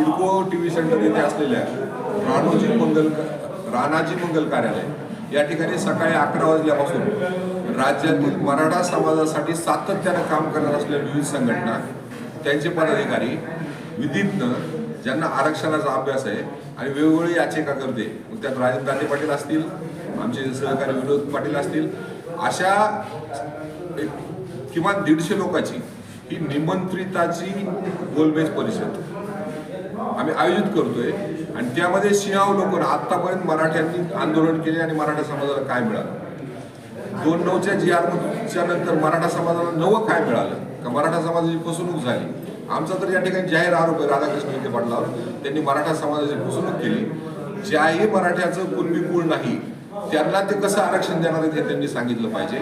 CIDCO T V centre येथे असलेल्या राणोजी मंगल राणाजी मंगल कार्यालय या ठिकाणी सकाळी अकरा वाजल्यापासून राज्यातील मराठा समाजासाठी सातत्यानं काम करत असलेल्या विविध संघटना त्यांचे पदाधिकारी विधीज्ञ ज्यांना आरक्षणाचा अभ्यास आहे आणि वेगवेगळी याचिका करते मग त्यात राजन दाते पाटील असतील आमचे सहकारी विनोद पाटील असतील अशा एक किमान दीडशे लोकांची ही निमंत्रिताची गोलमेज परिषद. आम्ही आयोजित करतोय. आणि त्यामध्ये सिंहावलोकन आतापर्यंत मराठ्यांनी आंदोलन केले आणि मराठा समाजाला काय मिळालं? दोन नऊच्या जी आरच्या नंतर मराठा समाजाला नवं काय मिळालं? का मराठा समाजाची फसवणूक झाली? आमचा तर या ठिकाणी जाहीर आरोप आहे राधाकृष्ण विखे पाटलावर. त्यांनी मराठा समाजाची फसवणूक केली. ज्याही मराठ्याचं कुणबी कुळ नाही त्यांना ते कसं आरक्षण देणार आहेत हे त्यांनी सांगितलं पाहिजे.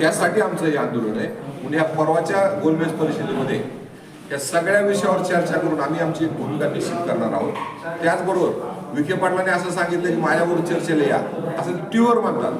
त्यासाठी आमचं हे आंदोलन आहे. म्हणून या परवाच्या गोलमेज परिषदेमध्ये या सगळ्या विषयावर चर्चा करून आम्ही आमची एक भूमिका निश्चित करणार आहोत. त्याचबरोबर विखे पाटलांनी असं सांगितलं की माझ्यावर चर्चेला या. असं टीव्हीवर म्हणतात.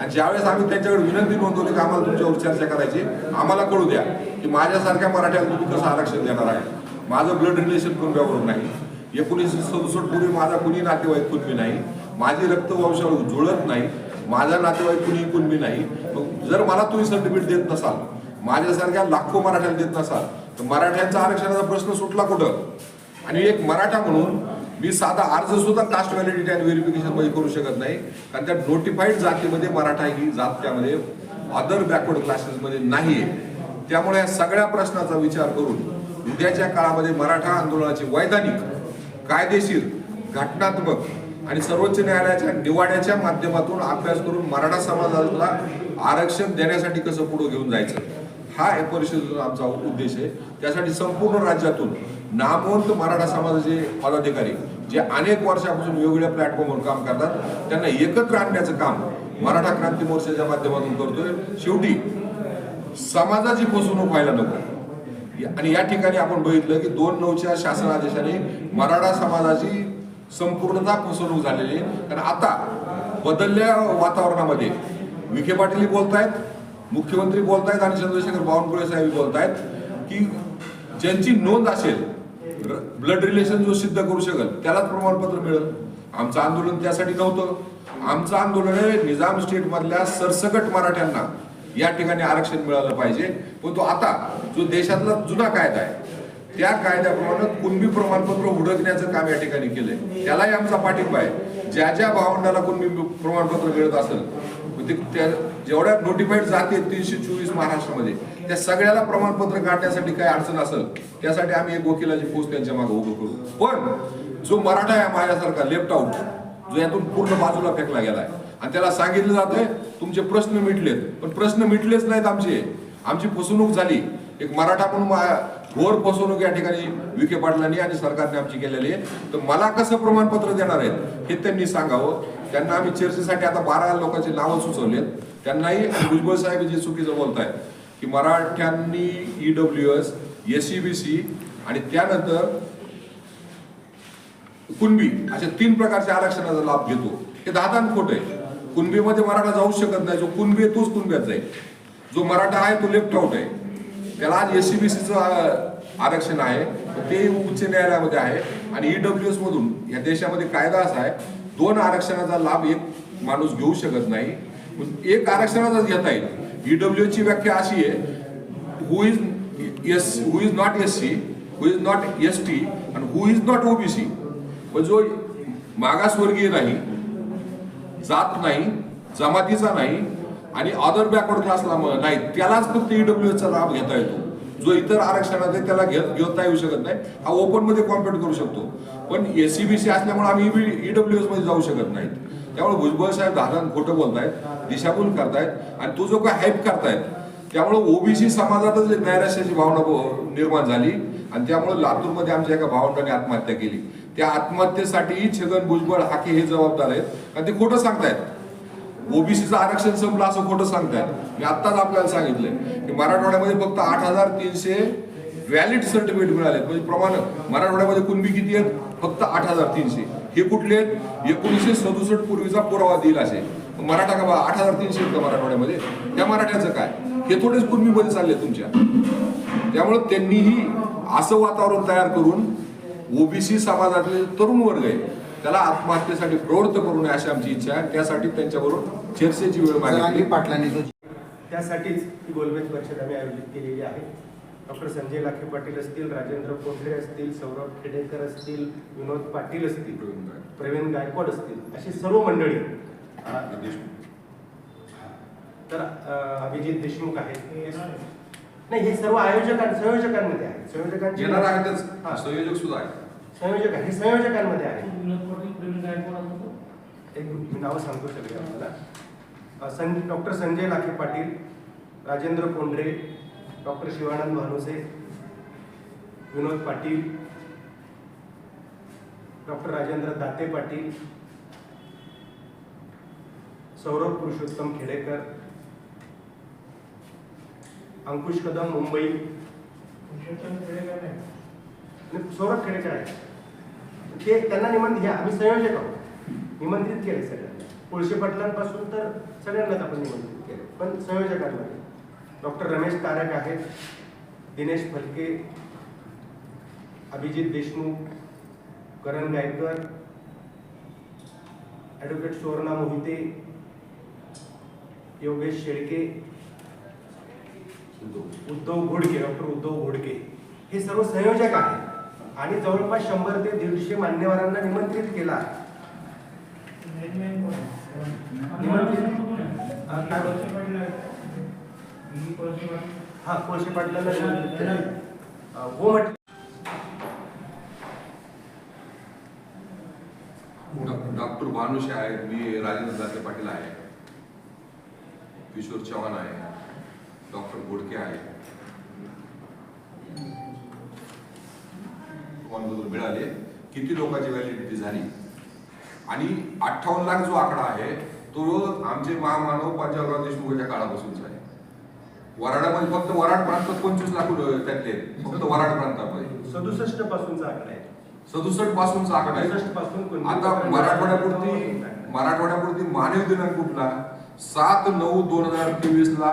आणि ज्यावेळेस आम्ही त्यांच्याकडे विनंती नोंदवली की आम्हाला तुमच्यावर चर्चा करायची आम्हाला कळू द्या की माझ्यासारख्या मराठ्याला तुम्ही कसं आरक्षण देणार आहे. माझं ब्लड रिलेशन कुणब्याबरोबर नाही. एकोणीसशे सदुसष्ट पूर्वी माझा कुणी नातेवाईक कुणबी नाही. माझी रक्तवंशावर जुळत नाही. माझा नातेवाईक कुणी कुणबी नाही. मग जर मला तुम्ही सर्टिफिकेट देत नसाल माझ्यासारख्या लाखो मराठ्याला देत नसाल तर मराठ्यांचा आरक्षणाचा प्रश्न सुटला कुठं? आणि एक मराठा म्हणून मी साधा अर्ज सुद्धा कास्ट व्हॅलिडिटी आणि व्हेरिफिकेशनमध्ये करू शकत नाही. कारण त्या नोटिफाईड जातीमध्ये मराठा ही जात त्यामध्ये अदर बॅकवर्ड क्लासेसमध्ये नाही त्यामुळे या सगळ्या प्रश्नाचा विचार करून उद्याच्या काळामध्ये मराठा आंदोलनाची वैधानिक कायदेशीर घटनात्मक आणि सर्वोच्च न्यायालयाच्या निवाड्याच्या माध्यमातून अभ्यास करून मराठा समाजाला आरक्षण देण्यासाठी कसं पुढे घेऊन जायचं? हा या परिषदेचा आमचा उद्देश आहे. त्यासाठी संपूर्ण राज्यातून नामवंत मराठा समाजाचे पदाधिकारी जे अनेक वर्षापासून वेगवेगळ्या प्लॅटफॉर्मवर काम करतात त्यांना एकत्र आणण्याचं काम मराठा क्रांती मोर्चाच्या माध्यमातून करतोय. शेवटी समाजाची फसवणूक व्हायला नको. आणि या ठिकाणी आपण बघितलं की दोन नऊच्या शासन आदेशाने मराठा समाजाची संपूर्णता फसवणूक झालेली आहे. कारण आता बदलल्या वातावरणामध्ये विखे पाटील बोलतायत मुख्यमंत्री बोलतायत आणि चंद्रशेखर बावनकुळे साहेब बोलतायत की ज्यांची नोंद असेल ब्लड रिलेशन जो सिद्ध करू शकेल त्यालाच प्रमाणपत्र मिळेल. आमचं आंदोलन त्यासाठी नव्हतं. आमचं आंदोलन आहे निजाम स्टेट मधल्या सरसकट मराठ्यांना या ठिकाणी आरक्षण मिळालं पाहिजे. पण तो आता जो देशातला जुना कायदा आहे त्या कायद्याप्रमाणे कुणबी प्रमाणपत्र हुडकण्याचं काम या ठिकाणी केलंय. त्यालाही आमचा पाठिंबा आहे. ज्या ज्या भावंडाला कुणबी प्रमाणपत्र मिळत असेल ते त्या जेवढ्या नोटिफाईड जाते तीनशे चोवीस महाराष्ट्रामध्ये त्या सगळ्याला प्रमाणपत्र काढण्यासाठी काय अडचण असेल त्यासाठी आम्ही एक वकिलाची पोस्ट त्यांच्या मागे उभं करू. पण जो मराठा आहे माझ्यासारखा लेफ्ट आउट जो यातून पूर्ण बाजूला फेकला गेलाय आणि त्याला सांगितलं जातंय तुमचे प्रश्न मिटलेत. पण प्रश्न मिटलेच नाहीत आमचे. आमची फसवणूक झाली. एक मराठा म्हणून घोर फसवणूक या ठिकाणी विखे पाटलांनी आणि सरकारने आमची केलेली आहे. तर मला कसं प्रमाणपत्र देणार आहेत हे त्यांनी सांगावं. त्यांना आम्ही चर्चेसाठी आता बारा लोकांची नावं सुचवलेत. त्यांनाही भुजबळ साहेब जे चुकीचं बोलताय की मराठ्यांनी ई ईडब्ल्यू एस एसईबीसी आणि त्यानंतर कुणबी अशा तीन प्रकारच्या आरक्षणाचा लाभ घेतो. हे दादान खोट आहे. कुणबीमध्ये मराठा जाऊ शकत नाही. जो कुणबी आहे तोच कुणब्यात जाईल. जो मराठा आहे तो लेफ्ट आउट आहे. त्याला आज एससीबीसीचं आरक्षण आहे. ते उच्च न्यायालयामध्ये आहे. आणि ईडब्ल्यू एस मधून या देशामध्ये कायदा असा आहे दोन आरक्षणाचा लाभ एक माणूस घेऊ शकत नाही. एक आरक्षणाचाच घेता येईल. ईडब्ल्यू ची व्याख्या अशी आहे who is S who is not S C who is not S T आणि हु इज नॉट ओबीसी पण जो मागासवर्गीय नाही जात नाही जमातीचा नाही आणि अदर बॅकवर्ड क्लासला नाही त्यालाच फक्त ईडब्ल्यूचा लाभ घेता येतो. जो इतर आरक्षणात आहे त्याला घेत घेता येऊ शकत नाही. हा ओपनमध्ये कॉम्पिट करू शकतो. पण एससीबीसी असल्यामुळे आम्ही ईडब्ल्यू एसमध्ये जाऊ शकत नाहीत. त्यामुळे भुजबळ साहेब धारण खोटं बोलतायत दिशाभूल करतायत आणि तो जो काय हाईप करतायत त्यामुळे ओबीसी समाजातच एक नैराश्याची भावना निर्माण झाली आणि त्यामुळे लातूरमध्ये आमच्या एका भावंडाने आत्महत्या केली. त्या आत्महत्येसाठी छगन भुजबळ हाके हे जबाबदार आहेत. आणि ते खोटं सांगतायत. ओबीसीचं आरक्षण संपलं असं खोटं सांगतायत. मी आत्ताच आपल्याला सांगितलंय की मराठवाड्यामध्ये फक्त आठ हजार तीनशे व्हॅलिड सर्टिफिकेट मिळाले म्हणजे प्रमाण मराठवाड्यामध्ये कुणबी किती आहेत? फक्त आठ हजार तीनशे. हे कुठले एकोणीसशे सदुसष्ट पूर्वीचा पुरावा दिला असे मराठा का आठ हजार तीनशे का मराठवाड्यामध्ये. त्या मराठ्याचं काय? हे थोडेच कुणबीमध्ये चालले तुमच्या. त्यामुळे त्यांनीही असं वातावरण तयार करून ओबीसी समाजातले तरुण वर्ग आहे त्याला आत्महत्येसाठी प्रवृत्त करू नये अशी आमची इच्छा आहे. त्यासाठी त्यांच्याबरोबर चर्चेची वेळ जरांगी मागितली पाटलांनी त्यासाठीच ही गोलमेज परिषद आम्ही आयोजित केलेली आहे. डॉक्टर संजय लाखे पाटील असतील राजेंद्र कोंढरे असतील सौरभ खेडेकर असतील विनोद पाटील असतील प्रवीण गायकवाड असतील अशी सर्व मंडळी. तर अभिजित देशमुख आहेत. हे- नाही हे सर्व आयोजकां संयोजकांमध्ये आहेत. संयोजकांची हा. संयोजक सुद्धा आहेत. संयोजक आहे हे संयोजकांमध्ये आहे विनोद पाटील प्रवीण गायकवाड असतो एक मी नावं सांगतो सगळे सं doctor Sanjay Lakhe Patil Rajendra Kondhare doctor Shivanand Bhanuse Vinod Patil doctor Rajendra Date Patil Saurabh Purushottam Khedekar Ankush Kadam Mumbai. Saurabh Khedekar आहे ते त्यांना निमंत्रित हे आम्ही संयोजक आहोत. निमंत्रित केले सगळ्यांना. कोळशे पाटलांपासून तर सगळ्यांनाच आपण निमंत्रित केले. पण संयोजकांमध्ये. डॉक्टर रमेश तारक आहेत दिनेश फलके अभिजित देशमुख करण गायकर ॲडव्होकेट सुवर्णा मोहिते योगेश शेळके उद्धव घोडके डॉक्टर उद्धव घोडके. हे सर्व संयोजक आहेत. आणि जवळपास शंभर ते दीडशे मान्यवरांना निमंत्रित केला आहे. काय बोलतो? हा कोळशे पाटलांना हो म्हटलं डॉक्टर भानुशे आहेत मी राजेंद्र दाते पाटील आहे. किशोर चव्हाण आहे. डॉक्टर गोडके आहे. मिळाले? किती लोकांची व्हॅलिडिटी झाली? आणि अठ्ठावन्न लाख जो आकडा आहे तो आमचे महामानव पंजाबराव देशमुखाच्या काळापासूनचा आहे. वराडामध्ये फक्त वराड प्रांतात पंचवीस लाख त्यातले. फक्त वराड प्रांतामध्ये. सदुसष्ट पासूनचा आकडा आहे. सदुसष्ट पासूनचा आकडा आहे. आता मराठवाड्यापुरती मराठवाड्यापुरती मानवी दिनांक कुठला? सात नऊ दोन हजार तेवीस ला